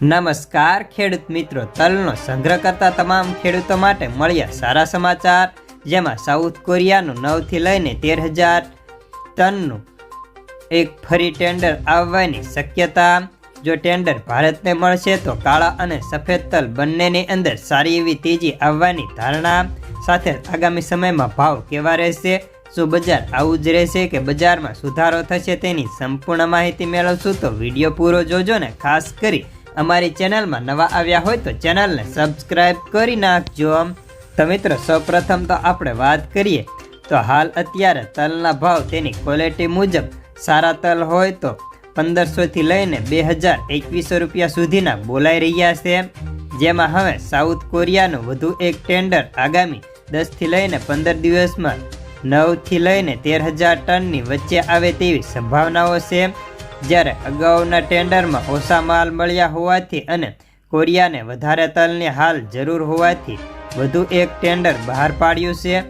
નમસ્કાર, ખેડૂત મિત્રો. તલનો સંગ્રહ કરતા તમામ ખેડૂતો માટે મળ્યા સારા સમાચાર, જેમાં સાઉથ કોરિયાનું નવથી લઈને તેર હજાર ટનનું એક ફરી ટેન્ડર આવવાની શક્યતા. જો ટેન્ડર ભારતને મળશે, તો કાળા અને સફેદ તલ બંનેની અંદર સારી એવી તેજી આવવાની ધારણા સાથે આગામી સમયમાં ભાવ કેવા રહેશે, શું બજાર આવું જ રહેશે કે બજારમાં સુધારો થશે તેની સંપૂર્ણ માહિતી મેળવશું, તો વીડિયો પૂરો જોજો ને ખાસ કરી અમારી ચેનલમાં નવા આવ્યા હોય તો ચેનલને સબસ્ક્રાઈબ કરી નાખજો તો મિત્રો, સૌપ્રથમ તો આપણે વાત કરીએ. તો હાલ અત્યારે તલના ભાવ તેની ક્વોલિટી મુજબ સારા તલ હોય તો પંદરસોથી લઈને બે હજાર એકવીસો રૂપિયા સુધીના બોલાઈ રહ્યા છે. જેમાં હવે સાઉથ કોરિયાનું વધુ એક ટેન્ડર આગામી દસથી લઈને પંદર દિવસમાં નવથી લઈને તેર હજાર ટનની વચ્ચે આવે તેવી સંભાવનાઓ છે. જ્યારે અગાઉના ટેન્ડરમાં ઓછા માલ મળ્યા હોવાથી અને કોરિયાને વધારે તલની હાલ જરૂર હોવાથી વધુ એક ટેન્ડર બહાર પાડ્યું છે.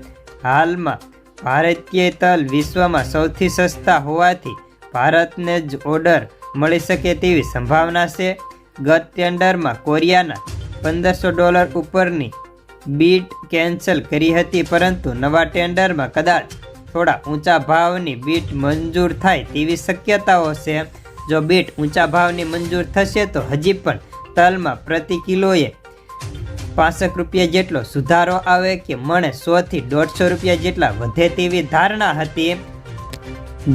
હાલમાં ભારતીય તલ વિશ્વમાં સૌથી સસ્તા હોવાથી ભારતને જ ઓર્ડર મળી શકે તેવી સંભાવના છે. ગત ટેન્ડરમાં કોરિયાના પંદરસો ડોલર ઉપરની બીટ કેન્સલ કરી હતી, પરંતુ નવા ટેન્ડરમાં કદાચ થોડા ઊંચા ભાવની બીટ મંજૂર થાય તેવી શક્યતાઓ છે. જો બીટ ઊંચા ભાવની મંજૂર થશે તો હજી પણ તલમાં પ્રતિ કિલોએ પાસઠ રૂપિયા જેટલો સુધારો આવે કે મણે સોથી દોઢસો રૂપિયા જેટલા વધે તેવી ધારણા હતી.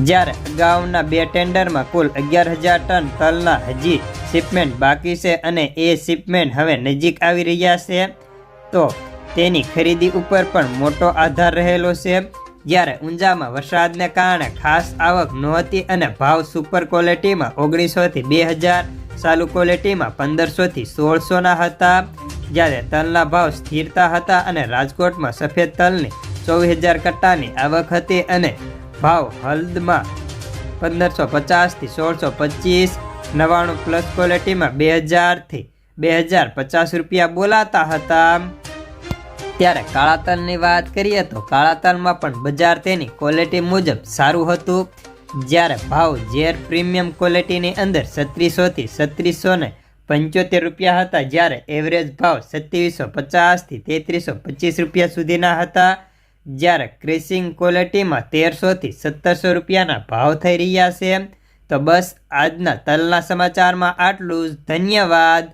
જ્યારે અગાઉના બે ટેન્ડરમાં કુલ અગિયાર હજાર ટન તલના હજી શિપમેન્ટ બાકી છે અને એ શિપમેન્ટ હવે નજીક આવી રહ્યા છે, તો તેની ખરીદી ઉપર પણ મોટો આધાર રહેલો છે. જ્યારે ઊંઝામાં વરસાદને કારણે ખાસ આવક નહોતી અને ભાવ સુપર ક્વોલિટીમાં ઓગણીસોથી બે હજાર, ચાલુ ક્વોલિટીમાં પંદરસોથી સોળસોના હતા. જ્યારે તલના ભાવ સ્થિરતા હતા અને રાજકોટમાં સફેદ તલની ચોવીસ હજાર કટ્ટાની આવક હતી અને ભાવ હલ્દમાં પંદરસો પચાસથી સોળસો પચીસ નવ્વાણું પ્લસ ક્વોલિટીમાં બે હજારથી બે હજાર પચાસ રૂપિયા બોલાતા હતા. ત્યારે કાળા તલની વાત કરીએ તો કાળા તલમાં પણ બજાર તેની ક્વોલિટી મુજબ સારું હતું. જ્યારે ભાવ ઝેર પ્રીમિયમ ક્વોલિટીની અંદર છત્રીસોથી છત્રીસો ને પંચોતેર રૂપિયા હતા, જ્યારે એવરેજ ભાવ સત્યાવીસો પચાસથી તેત્રીસો પચીસ રૂપિયા સુધીના હતા. જ્યારે ક્રેસિંગ ક્વોલિટીમાં તેરસોથી સત્તરસો રૂપિયાના ભાવ થઈ રહ્યા છે. તો બસ આજના તલના સમાચારમાં આટલું જ. ધન્યવાદ.